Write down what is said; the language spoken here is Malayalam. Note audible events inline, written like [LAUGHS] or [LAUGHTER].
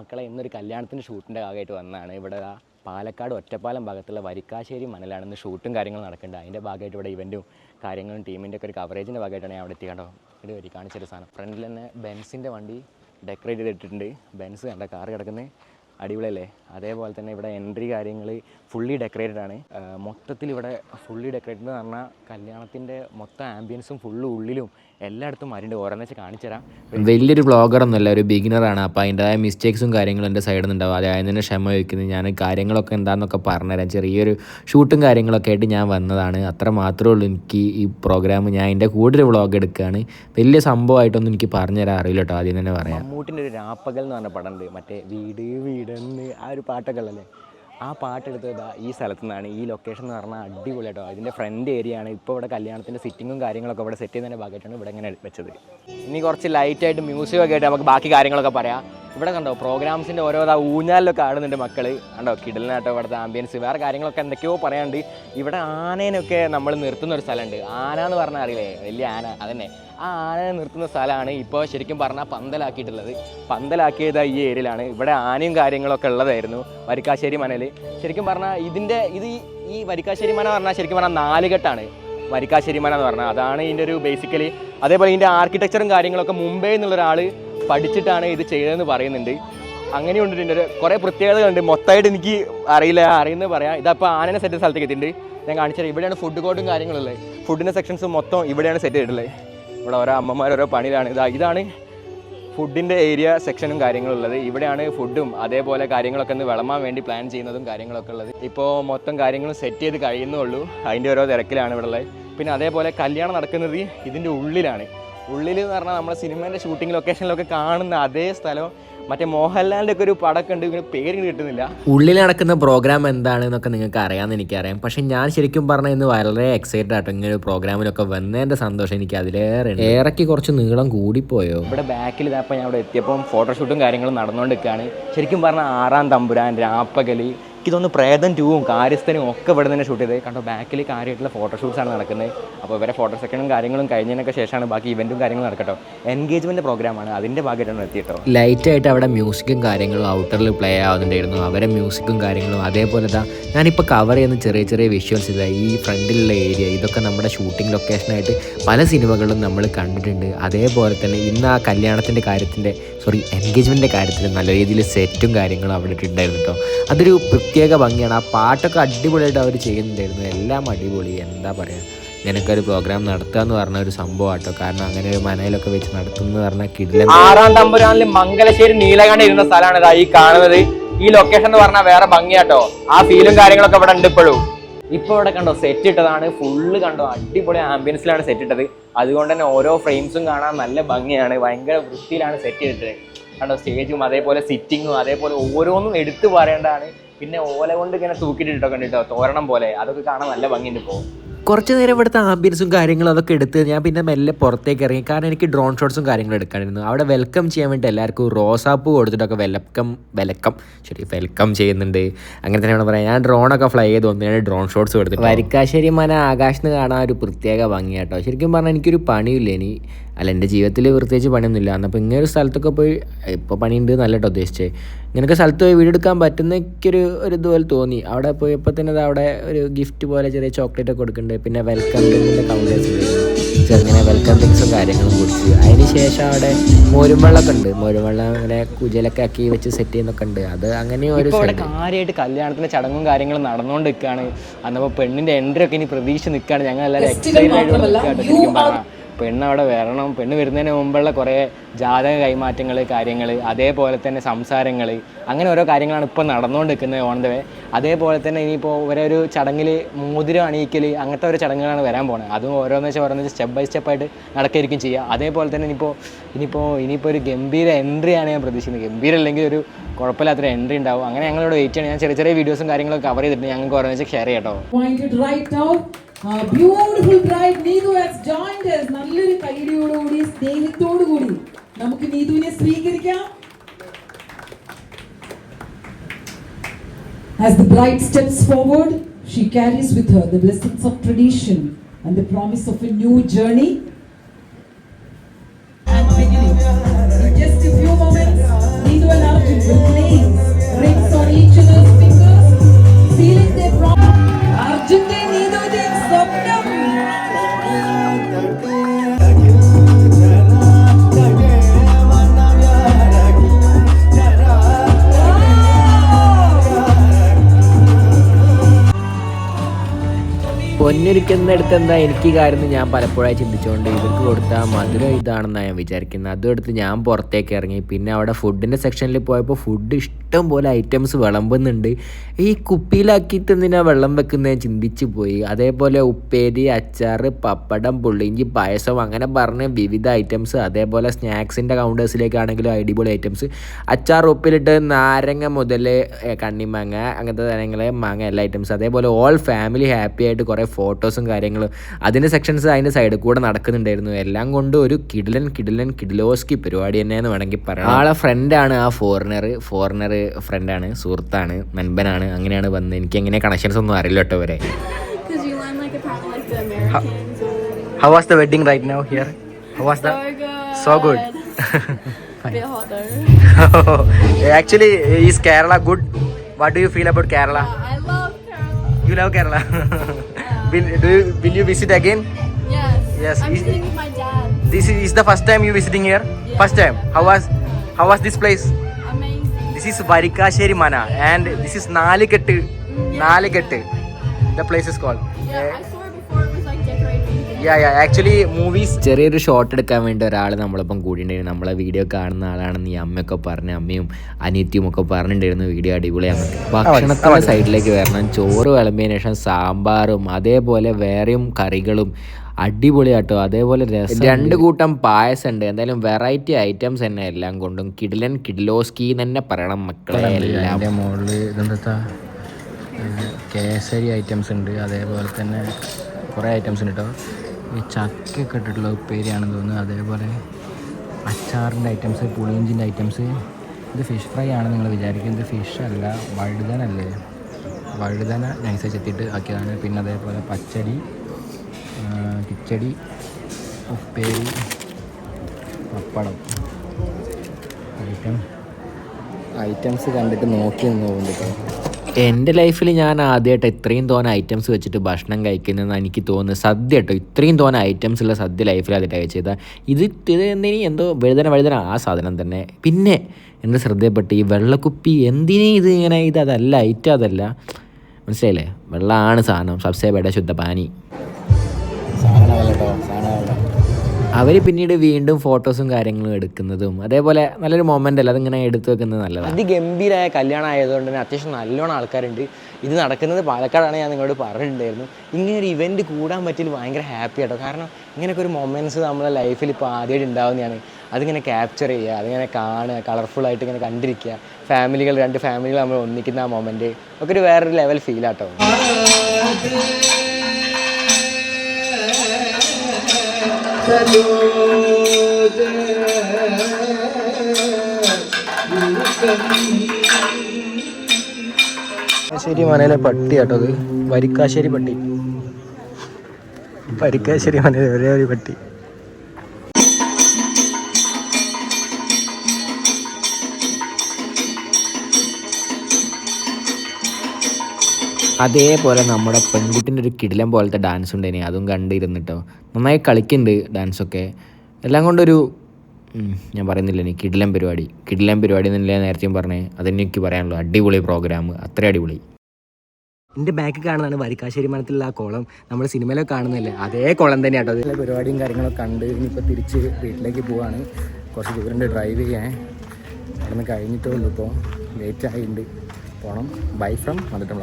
മക്കളെ ഇന്നൊരു കല്യാണത്തിന്റെ ഷൂട്ടിന്റെ ഭാഗമായിട്ട് വന്നതാണ്. ഇവിടെ പാലക്കാട് ഒറ്റപ്പാലം ഭാഗത്തുള്ള വരിക്കാശ്ശേരി മണലാണ് ഇന്ന് ഷൂട്ടും കാര്യങ്ങളും നടക്കുന്നുണ്ട് അതിന്റെ ഭാഗമായിട്ട് ഇവിടെ ഇവന്റും കാര്യങ്ങളും ടീമിന്റെ ഒക്കെ ഒരു കവറേജിന്റെ ഭാഗമായിട്ടാണ് ഞാൻ അവിടെ എത്തി കണ്ടോ? ഇവിടെ വരി കാണിച്ചൊരു സാധനം. ഫ്രണ്ടിൽ തന്നെ ബെൻസിന്റെ വണ്ടി ഡെക്കറേറ്റ് ചെയ്തിട്ടുണ്ട് ബെൻസ് കണ്ട കാറ് കിടക്കുന്നത് അടിപൊളിയല്ലേ? അതേപോലെ തന്നെ ഇവിടെ എൻട്രി കാര്യങ്ങൾ ഫുള്ളി ഡെക്കറേറ്റഡ് ആണ്. മൊത്തത്തിൽ ഇവിടെ ഫുള്ളി ഡെക്കറേറ്റഡ് എന്ന് പറഞ്ഞാൽ കല്യാണത്തിന്റെ മൊത്തം ആംബിയൻസും ഫുള്ള് ഉള്ളിലും എല്ലായിടത്തും വരുന്നുണ്ട് ഓരോന്ന് വെച്ച് കാണിച്ചു തരാം. വലിയൊരു ബ്ലോഗർ എന്നല്ല ഒരു ബിഗിനറാണ് അപ്പോൾ അതിന്റെതായ മിസ്റ്റേക്സും കാര്യങ്ങളും എന്റെ സൈഡിൽ നിന്നുണ്ടാവും അതായത് തന്നെ ക്ഷമ വയ്ക്കുന്നത് ഞാൻ കാര്യങ്ങളൊക്കെ എന്താണെന്നൊക്കെ പറഞ്ഞുതരാം. ചെറിയൊരു ഷൂട്ടും കാര്യങ്ങളൊക്കെ ആയിട്ട് ഞാൻ വന്നതാണ്. അത്ര മാത്രമേ ഉള്ളൂ എനിക്ക് ഈ പ്രോഗ്രാം ഞാൻ എന്റെ ഒരു വ്ളോഗ് എടുക്കുകയാണ്. വലിയ സംഭവമായിട്ടൊന്നും എനിക്ക് പറഞ്ഞുതരാൻ അറിയില്ല കേട്ടോ. ആദ്യം തന്നെ പറയാം. മമ്മൂട്ടിന്റെ ഒരു രാപ്പകൽ എന്ന് പറഞ്ഞ പടം ഉണ്ട്. മറ്റേ വീട് വീടെന്ന് ആ ഒരു പാട്ടൊക്കെ ഉള്ളല്ലേ ആ പാട്ടെടുത്തത് ഈ സ്ഥലത്തു നിന്നാണ് ഈ ലൊക്കേഷൻ എന്ന് പറഞ്ഞാൽ അടിപൊളി കേട്ടോ അതിന്റെ ഫ്രണ്ട് ഏരിയ ആണ്. ഇപ്പോൾ ഇവിടെ കല്യാണത്തിന്റെ സിറ്റിങ്ങും കാര്യങ്ങളൊക്കെ ഇവിടെ സെറ്റ് ചെയ്യുന്നതിന്റെ ഭാഗമായിട്ടാണ് ഇവിടെ ഇങ്ങനെ വെച്ചത്. ഇനി കുറച്ച് ലൈറ്റായിട്ട് മ്യൂസിക് ഒക്കെ ആയിട്ട് നമുക്ക് ബാക്കി കാര്യങ്ങളൊക്കെ പറയാം. ഇവിടെ കണ്ടോ പ്രോഗ്രാംസിന്റെ ഓരോ ഇതാ ഊഞ്ഞാലിലൊക്കെ ആടുന്നുണ്ട് മക്കൾ കണ്ടോ കിടലിനാട്ടോ ഇവിടുത്തെ ആംബിയൻസ് വേറെ കാര്യങ്ങളൊക്കെ എന്തൊക്കെയോ പറയാണ്ട് ഇവിടെ ആനേനൊക്കെ നമ്മൾ നിർത്തുന്ന ഒരു സ്ഥലമുണ്ട്. ആന എന്ന് പറഞ്ഞാൽ അറിയില്ലേ? വലിയ ആന അതന്നെ. ആ ആനയെ നിർത്തുന്ന സ്ഥലമാണ് ഇപ്പോൾ ശരിക്കും പറഞ്ഞാൽ പന്തലാക്കിയിട്ടുള്ളത്. പന്തലാക്കിയത് ഈ ഏരിയയിലാണ്. ഇവിടെ ആനയും കാര്യങ്ങളൊക്കെ ഉള്ളതായിരുന്നു വരിക്കാശ്ശേരി മനയിൽ ശരിക്കും പറഞ്ഞാൽ ഇതിന്റെ ഇത് ഈ- ഈ വരിക്കാശ്ശേരി മന പറഞ്ഞാൽ ശരിക്കും പറഞ്ഞാൽ നാലുകെട്ടാണ്. വരിക്കാശ്ശേരി മന എന്ന് പറഞ്ഞാൽ അതാണ് ഇതിന്റെ ഒരു ബേസിക്കലി അതേപോലെ ഇതിന്റെ ആർക്കിടെക്ചറും കാര്യങ്ങളൊക്കെ മുംബൈ എന്നുള്ള ഒരാൾ പഠിച്ചിട്ടാണ് ഇത് ചെയ്തതെന്ന് പറയുന്നുണ്ട്. അങ്ങനെയുണ്ട് ഉണ്ടിട്ടുണ്ട് ഒരു കുറേ പ്രത്യേകതകളുണ്ട്. മൊത്തമായിട്ട് എനിക്ക് അറിയില്ല അറിയുന്നത് പറയാം. ഇതപ്പോൾ ആനനെ സെറ്റ് ചെയ്ത സ്ഥലത്തേക്ക് എത്തിയിട്ടുണ്ട്. ഞാൻ കാണിച്ചത് ഇവിടെയാണ് ഫുഡ് കോർട്ടും കാര്യങ്ങളുള്ളത് ഫുഡിന്റെ സെക്ഷൻസ് മൊത്തം ഇവിടെയാണ് സെറ്റ് ചെയ്തിട്ടുള്ളത്. ഇവിടെ ഓരോ അമ്മമാർ ഓരോ പണിയിലാണ്. ഇതാ ഇതാണ് ഫുഡിന്റെ ഏരിയ സെക്ഷനും കാര്യങ്ങളുള്ളത് ഇവിടെയാണ് ഫുഡും അതേപോലെ കാര്യങ്ങളൊക്കെ ഒന്ന് വിളമ്പാൻ വേണ്ടി പ്ലാൻ ചെയ്യുന്നതും കാര്യങ്ങളൊക്കെ ഉള്ളത്. ഇപ്പോൾ മൊത്തം കാര്യങ്ങളും സെറ്റ് ചെയ്ത് കഴിയുന്നുള്ളൂ അതിന്റെ ഓരോ തിരക്കിലാണ് ഇവിടെ ഉള്ളത്. പിന്നെ അതേപോലെ കല്യാണം നടക്കുന്നത് ഇതിന്റെ ഉള്ളിലാണ്. ഉള്ളിൽ എന്ന് പറഞ്ഞാൽ നമ്മുടെ സിനിമേന്റെ ഷൂട്ടിംഗ് ലൊക്കേഷനിലൊക്കെ കാണുന്ന അതേ സ്ഥലം. മറ്റേ മോഹൻലാലിന്റെ ഒക്കെ ഒരു പടമൊക്കെ ഉണ്ട് ഇങ്ങനെ പേര് കിട്ടുന്നില്ല. ഉള്ളിൽ നടക്കുന്ന പ്രോഗ്രാം എന്താണെന്നൊക്കെ നിങ്ങൾക്ക് അറിയാമെന്ന് എനിക്കറിയാം. പക്ഷെ ഞാൻ ശരിക്കും പറഞ്ഞ ഇന്ന് വളരെ എക്സൈറ്റഡ് ആട്ടോ ഇങ്ങനെ ഒരു പ്രോഗ്രാമിലൊക്കെ വന്നതിന്റെ സന്തോഷം എനിക്ക് അതിലേറെ. ഏറെക്ക് കുറച്ച് നീളം കൂടിപ്പോയോ? ഇവിടെ ബാക്കിൽ ഇതാപ്പം ഞാൻ ഇവിടെ എത്തിയപ്പം ഫോട്ടോഷൂട്ടും കാര്യങ്ങളും നടന്നുകൊണ്ടിരിക്കുകയാണ് ശരിക്കും പറഞ്ഞാൽ ആറാം തമ്പുരാൻ രാപ്പകലി ഇതൊന്ന് പ്രേതം ടൂവും കാര്യസ്ഥനും ഒക്കെ ഇവിടെ തന്നെ ഷൂട്ട് ചെയ്തത്. കണ്ടോ ബാക്കിൽ കാര്യമായിട്ടുള്ള ഫോട്ടോഷൂട്ട്സാണ് നടക്കുന്നത്. അപ്പോൾ ഇവരെ ഫോട്ടോ സെക്കൻഡും കാര്യങ്ങളും കഴിഞ്ഞതിനൊക്കെ ശേഷമാണ് ബാക്കി ഇവന്റും കാര്യങ്ങളും നടക്കട്ടോ. എൻഗേജ്മെന്റ് പ്രോഗ്രാമാണ് അതിന്റെ ഭാഗമായിട്ടാണ് എത്തിയിട്ടോ ലൈറ്റായിട്ട് അവിടെ മ്യൂസിക്കും കാര്യങ്ങളും ഔട്ടറിൽ പ്ലേ ആവുന്നുണ്ടായിരുന്നു. അവരെ മ്യൂസിക്കും കാര്യങ്ങളും അതേപോലെ തന്നെ ഞാനിപ്പോൾ കവർ ചെയ്യുന്ന ചെറിയ ചെറിയ വിഷ്വൽസ് ഇല്ല ഈ ഫ്രണ്ടിലുള്ള ഏരിയ ഇതൊക്കെ നമ്മുടെ ഷൂട്ടിംഗ് ലൊക്കേഷനായിട്ട് പല സിനിമകളും നമ്മൾ കണ്ടിട്ടുണ്ട്. അതേപോലെ തന്നെ ഇന്ന് ആ കല്യാണത്തിന്റെ കാര്യത്തിന്റെ സോറി എൻഗേജ്മെന്റിന്റെ കാര്യത്തിൽ നല്ല രീതിയിൽ സെറ്റും കാര്യങ്ങളും അവിടെ ഇട്ടിട്ടുണ്ടായിരുന്നു കേട്ടോ അതൊരു പ്രത്യേക ഭംഗിയാണ്. ആ പാട്ടൊക്കെ അടിപൊളിയായിട്ട് അവർ ചെയ്യുന്നുണ്ടായിരുന്നു. എല്ലാം അടിപൊളി. എന്താ പറയുക നിനക്കൊരു പ്രോഗ്രാം നടത്തുക എന്ന് പറഞ്ഞ ഒരു സംഭവം ആട്ടോ കാരണം അങ്ങനെ ഒരു മനയിലൊക്കെ വെച്ച് നടത്തുന്നു പറഞ്ഞാൽ കിടില ആറാം തമ്പുരാനിൽ മംഗലശ്ശേരി നീലകണ്ഠ ഇരുന്ന സ്ഥലമാണ് ഈ കാണുന്നത്. ഈ ലൊക്കേഷൻ എന്ന് പറഞ്ഞാൽ വേറെ ഭംഗിയാട്ടോ ആ ഫീലും കാര്യങ്ങളൊക്കെ ഇവിടെ ഉണ്ട് ഇപ്പോഴും. ഇപ്പൊ ഇവിടെ കണ്ടോ സെറ്റ് ഇട്ടതാണ്. ഫുള്ള് കണ്ടോ അടിപൊളി ആംബിയൻസിലാണ് സെറ്റ് ഇട്ടത്. അതുകൊണ്ട് തന്നെ ഓരോ ഫ്രെയിംസും കാണാൻ നല്ല ഭംഗിയാണ്. ഭയങ്കര വൃത്തിയിലാണ് സെറ്റ് ചെയ്തിട്ടത്. കണ്ടോ സ്റ്റേജും അതേപോലെ സിറ്റിങ്ങും അതേപോലെ ഓരോന്നും എടുത്തു പറയേണ്ടതാണ്. പിന്നെ ഓല കൊണ്ട് ഇങ്ങനെ തൂക്കിയിട്ടിട്ടൊക്കെ കണ്ടിട്ടോ തോരണം പോലെ. അതൊക്കെ കാണാൻ നല്ല ഭംഗിയുണ്ട് ഇപ്പോൾ കുറച്ച് നേരം ഇവിടുത്തെ ആംബിയൻസും കാര്യങ്ങളും അതൊക്കെ എടുത്ത് ഞാൻ പിന്നെ മെല്ലെ പുറത്തേക്ക് ഇറങ്ങി. കാരണം എനിക്ക് ഡ്രോൺ ഷോട്ട്സും കാര്യങ്ങളും എടുക്കാനായിരുന്നു അവിടെ വെൽക്കം ചെയ്യാൻ വേണ്ടി എല്ലാവർക്കും റോസാപ്പൂ കൊടുത്തിട്ടൊക്കെ വെൽക്കം വെൽക്കം ശരി വെൽക്കം ചെയ്യുന്നുണ്ട്. അങ്ങനെ തന്നെ പറയാം ഞാൻ ഡ്രോണൊക്കെ ഫ്ലൈ ചെയ്ത് ഒന്നിനാണ് ഡ്രോൺ ഷോട്ട്സ് കൊടുത്തിട്ട് വരിക്കാശ്ശേരി മന ആകാശത്ത് കാണാൻ ഒരു പ്രത്യേക ഭംഗി കേട്ടോ. ശരിക്കും പറഞ്ഞാൽ എനിക്കൊരു പണിയില്ല ഇനി. അല്ല എന്റെ ജീവിതത്തിൽ പ്രത്യേകിച്ച് പണിയൊന്നുമില്ല. എന്നപ്പോൾ ഇങ്ങനെ ഒരു സ്ഥലത്തൊക്കെ പോയി ഇപ്പോൾ പണിയുണ്ട് നല്ല കേട്ടോ ഉദ്ദേശിച്ചത് ഇങ്ങനെയൊക്കെ സ്ഥലത്ത് പോയി വീടെടുക്കാൻ പറ്റുന്നൊരു ഒരു ഇതുപോലെ തോന്നി. അവിടെ പോയപ്പോൾ തന്നെ അവിടെ ഒരു ഗിഫ്റ്റ് പോലെ ചെറിയ ചോക്ലേറ്റ് ഒക്കെ കൊടുക്കുന്നുണ്ട്. പിന്നെ വെൽക്കം ഡ്രിങ്കിന്റെ കൗണ്ടേഴ്സ് ചെറുങ്ങനെ വെൽക്കം ഡ്രിങ്ക്സും കാര്യങ്ങളും കൊടുത്തു അതിന് ശേഷം അവിടെ മോരും വെള്ളമൊക്കെ ഉണ്ട്. മോരും വെള്ളം അങ്ങനെ കുജലൊക്കെ ആക്കി വെച്ച് സെറ്റ് ചെയ്യുന്നൊക്കെ ഉണ്ട്. അത് അങ്ങനെ ഒരു കാര്യമായിട്ട് കല്യാണത്തിന്റെ ചടങ്ങും കാര്യങ്ങളും നടന്നുകൊണ്ട് നിൽക്കുകയാണ് അന്നപ്പോൾ പെണ്ണിന്റെ എൻട്രി ഒക്കെ ഇനി പ്രതീക്ഷ നിൽക്കുകയാണ് ഞങ്ങൾ എല്ലാവരും എക്സൈറ്റഡ് ആയിട്ട് പറഞ്ഞാൽ പെണ്ണ് അവിടെ വരണം. പെണ്ണ് വരുന്നതിന് മുമ്പുള്ള കുറേ ജാതക കൈമാറ്റങ്ങൾ കാര്യങ്ങൾ അതേപോലെ തന്നെ സംസാരങ്ങൾ അങ്ങനെ ഓരോ കാര്യങ്ങളാണ് ഇപ്പോൾ നടന്നുകൊണ്ടിരിക്കുന്നത് ഓൺ ദ വേ അതേപോലെ തന്നെ ഇനിയിപ്പോൾ ഇവരെ ഒരു ചടങ്ങിൽ മോതിരം അണിയിക്കൽ അങ്ങനത്തെ ഒരു ചടങ്ങുകളാണ് വരാൻ പോകുന്നത് അതും ഓരോന്ന് വെച്ചാൽ ഓരോന്ന് വെച്ചാൽ സ്റ്റെപ്പ് ബൈ സ്റ്റെപ്പായിട്ട് നടക്കായിരിക്കും ചെയ്യുക. അതേപോലെ തന്നെ ഇനിയിപ്പോൾ ഇനിയിപ്പോൾ ഇനിയിപ്പോൾ ഒരു ഗംഭീര എൻട്രി ആണ് ഞാൻ പ്രതീക്ഷിക്കുന്നത്. ഗംഭീര അല്ലെങ്കിൽ ഒരു കുഴപ്പമില്ലാത്തൊരു എൻട്രി ഉണ്ടാവും. അങ്ങനെ ഞങ്ങളോട് വെയിറ്റ് ചെയ്യണം. ഞാൻ ചെറിയ ചെറിയ വീഡിയോസും കാര്യങ്ങളൊക്കെ കവർ ചെയ്തിട്ട് ഞങ്ങൾക്ക് ഓരോന്ന് വെച്ചാൽ ഷെയർ ചെയ്യാം കേട്ടോ. Now. Uh, beautiful bride Needu has joined us. നല്ലൊരു കൈഡിയോടുകൂടി സ്നേഹത്തോടുകൂടി നമുക്ക് നീതുവിനെ സ്വീകരിക്കാം As the bride steps forward, she carries with her the blessings of tradition and the promise of a new journey. And beginning. മുന്നൊരുക്കുന്ന അടുത്ത് എന്താ എനിക്ക് കാര്യം ഞാൻ പലപ്പോഴായി ചിന്തിച്ചുകൊണ്ട് ഇവർക്ക് കൊടുത്ത മധുരം ഇതാണെന്നാണ് ഞാൻ വിചാരിക്കുന്നത്. അതും എടുത്ത് ഞാൻ പുറത്തേക്ക് ഇറങ്ങി. പിന്നെ അവിടെ ഫുഡിന്റെ സെക്ഷനിൽ പോയപ്പോൾ ഫുഡ് ഇഷ്ടം പോലെ ഐറ്റംസ് വിളമ്പുന്നുണ്ട്. ഈ കുപ്പിയിലാക്കിയിട്ട് എന്തിനാ വെള്ളം വെക്കുന്നത് ചിന്തിച്ചു പോയി. അതേപോലെ ഉപ്പേരി അച്ചാർ പപ്പടം പുള്ളിഞ്ചി പായസം അങ്ങനെ പറഞ്ഞ് വിവിധ ഐറ്റംസ് അതേപോലെ സ്നാക്സിന്റെ കൗണ്ടേഴ്സിലേക്കാണെങ്കിലും അടിപൊളി ഐറ്റംസ് അച്ചാർ ഉപ്പിലിട്ട് നാരങ്ങ മുതൽ കണ്ണിമാങ്ങ അങ്ങനത്തെ തരങ്ങൾ മാങ്ങ എല്ലാ ഐറ്റംസ് അതേപോലെ ഓൾ ഫാമിലി ഹാപ്പി ആയിട്ട് കുറേ ഫോട്ടോസും കാര്യങ്ങളും. അതിന്റെ സെക്ഷൻസ് അതിന്റെ സൈഡിൽ കൂടെ നടക്കുന്നുണ്ടായിരുന്നു. എല്ലാം കൊണ്ട് ഒരു കിടിലൻ കിടിലൻ കിഡിലോസ്കി പരിപാടി തന്നെയെന്ന് വേണമെങ്കിൽ പറയാം ആളെ ഫ്രണ്ടാണ് ആ ഫോറിനർ ഫോറിനർ ഫ്രണ്ടാണ് സുഹൃത്താണ് നൻപനാണ് അങ്ങനെയാണ് വന്നത്. എനിക്ക് എങ്ങനെ കണക്ഷൻസ് ഒന്നും അറിയില്ല കേട്ടോ വരെ you the how was the wedding right now here how was the so good So good. [LAUGHS] Bit hot though. Actually is Kerala good what do you feel about Kerala I love Kerala. You love Kerala will, do you, will you visit again Yes. Yes, I'm is- visiting with my dad. this is, is the first time you visiting here Yes. first time how was how was this place Amazing. this is varikasheri mana and this is nalikettu nalikettu the place is called Yeah, I decorated. Movies ചെറിയൊരു ഷോട്ട് എടുക്കാൻ വേണ്ടി ഒരാൾ നമ്മളൊപ്പം കൂടിയിട്ടുണ്ടായിരുന്നു നമ്മളെ വീഡിയോ കാണുന്ന ആളാണെന്ന് ഈ അമ്മയൊക്കെ പറഞ്ഞ് അമ്മയും അനിയത്തിയും ഒക്കെ പറഞ്ഞിട്ടുണ്ടായിരുന്നു വീഡിയോ അടിപൊളിയാണ് [LAUGHS] ഭക്ഷണത്തിന്റെ സൈഡിലേക്ക് വരണം. ചോറ് വിളമ്പിയതിനു ശേഷം സാമ്പാറും അതേപോലെ വേറെയും കറികളും. അടിപൊളിയാട്ടോ അതേപോലെ രസം. രണ്ട് കൂട്ടം പായസം ഉണ്ട് എന്തായാലും വെറൈറ്റി ഐറ്റംസ് തന്നെ എല്ലാം കൊണ്ടും. കിഡിലൻ കിഡിലോസ്കി തന്നെ പറയണം മക്കളെ എല്ലാം. മുകളിൽ ഇതെന്താ? കേസരി ഐറ്റംസ് ഉണ്ട്. അതേപോലെ തന്നെ കുറേ ഐറ്റംസ് ഉണ്ട് കേട്ടോ ചക്കയൊക്കെ ഇട്ടിട്ടുള്ള ഉപ്പേരിയാണെന്ന് തോന്നുന്നു. അതേപോലെ അച്ചാറിന്റെ ഐറ്റംസ് പുളിയിഞ്ചിന്റെ ഐറ്റംസ്. ഇത് ഫിഷ് ഫ്രൈ ആണ് നിങ്ങൾ വിചാരിക്കുന്നത് ഫിഷ് അല്ല വഴുതന അല്ലേ വഴുതന നൈസായി ചെത്തിയിട്ട് ആക്കിയതാണ്. പിന്നെ അതേപോലെ പച്ചടി കിച്ചടി ഉപ്പേരി പപ്പടം. ഐറ്റം ഐറ്റംസ് കണ്ടിട്ട് നോക്കി നിന്ന് പോകുന്നുണ്ട് കേട്ടോ. എന്റെ ലൈഫിൽ ഞാൻ ആദ്യമായിട്ട് ഇത്രയും തോന ഐറ്റംസ് വെച്ചിട്ട് ഭക്ഷണം കഴിക്കുന്നതെന്ന് എനിക്ക് തോന്നുന്നു സദ്യ കേട്ടോ ഇത്രയും തോന ഐറ്റംസ് ഉള്ള സദ്യ ലൈഫിൽ ആദ്യമായിട്ട് കഴിച്ചത്. ഇത് ഇത് എന്തിനി എന്തോ വഴുതന വഴുതന ആ സാധനം തന്നെ. പിന്നെ എന്റെ ശ്രദ്ധയപ്പെട്ട് ഈ വെള്ളക്കുപ്പി എന്തിനീ ഇത് ഇങ്ങനെ ഇത് അതല്ല ഐറ്റം അതല്ല. മനസ്സിലായില്ലേ? വെള്ളമാണ് സാധനം. സബ്സേ ബേഡ ശുദ്ധ പാനി. സാധനം അവർ പിന്നീട് വീണ്ടും ഫോട്ടോസും കാര്യങ്ങളും എടുക്കുന്നതും. അതേപോലെ നല്ലൊരു മൊമെന്റ് അല്ല? അതിങ്ങനെ എടുത്തു വെക്കുന്നത് നല്ലതാണ് അതിഗംഭീരമായ കല്യാണം ആയതുകൊണ്ട് തന്നെ അത്യാവശ്യം നല്ലോണം ആൾക്കാരുണ്ട്. ഇത് നടക്കുന്നത് പാലക്കാടാണ് ഞാൻ നിങ്ങളോട് പറഞ്ഞിട്ടുണ്ടായിരുന്നു. ഇങ്ങനെ ഒരു ഇവന്റ് കൂടാൻ പറ്റിയത് ഭയങ്കര ഹാപ്പി ആട്ടോ. കാരണം ഇങ്ങനെയൊക്കെ ഒരു മൊമെന്റ്സ് നമ്മളെ ലൈഫിൽ ഇപ്പോൾ ആദ്യമായിട്ട് ഉണ്ടാവുന്നതാണ്. അതിങ്ങനെ ക്യാപ്ചർ ചെയ്യുക അതിങ്ങനെ കാണുക കളർഫുള്ളായിട്ട് ഇങ്ങനെ കണ്ടിരിക്കുക. ഫാമിലികൾ രണ്ട് ഫാമിലികൾ നമ്മൾ ഒന്നിക്കുന്ന ആ മൊമെന്റ് ഒക്കെ ഒരു വേറൊരു ലെവൽ ഫീൽ വരിക്കാശ്ശേരി മനയിലെ പട്ടി കേട്ടോ അത്. വരിക്കാശ്ശേരി പട്ടി. വരിക്കാശ്ശേരി മനയിലെ ഒരേ ഒരു പട്ടി. അതേപോലെ നമ്മുടെ പെൺകുട്ടിന്റെ ഒരു കിടിലം പോലത്തെ ഡാൻസ് ഉണ്ട് ഇനി അതും കണ്ടിരുന്നിട്ടോ. നന്നായി കളിക്കുന്നുണ്ട് ഡാൻസൊക്കെ എല്ലാം കൊണ്ടൊരു ഞാൻ പറയുന്നില്ല ഇനി കിടിലം പരിപാടി. കിടിലം പരിപാടി എന്നല്ലേ നേരത്തെയും പറഞ്ഞേ. അതെനിക്ക് പറയാനുള്ളൂ. അടിപൊളി പ്രോഗ്രാം അത്ര അടിപൊളി. എന്റെ ബാക്കിൽ കാണുന്നതാണ് വരിക്കാശ്ശേരി മനത്തിലുള്ള ആ കുളം. നമ്മൾ സിനിമയിലൊക്കെ കാണുന്നില്ലേ അതേ കുളം തന്നെ കേട്ടോ. അതിലെ പരിപാടിയും കാര്യങ്ങളൊക്കെ കണ്ട് ഇനിയിപ്പോൾ തിരിച്ച് വീട്ടിലേക്ക് പോവാണ്. കുറച്ച് ദൂരം ഡ്രൈവ് ചെയ്യാൻ. അവിടെ നിന്ന് കഴിഞ്ഞിട്ടേ ഉള്ളൂ ഇപ്പോൾ ലേറ്റ് ആയിട്ടുണ്ട് പോകണം ബൈ ഫ്രം വന്നിട്ടുള്ള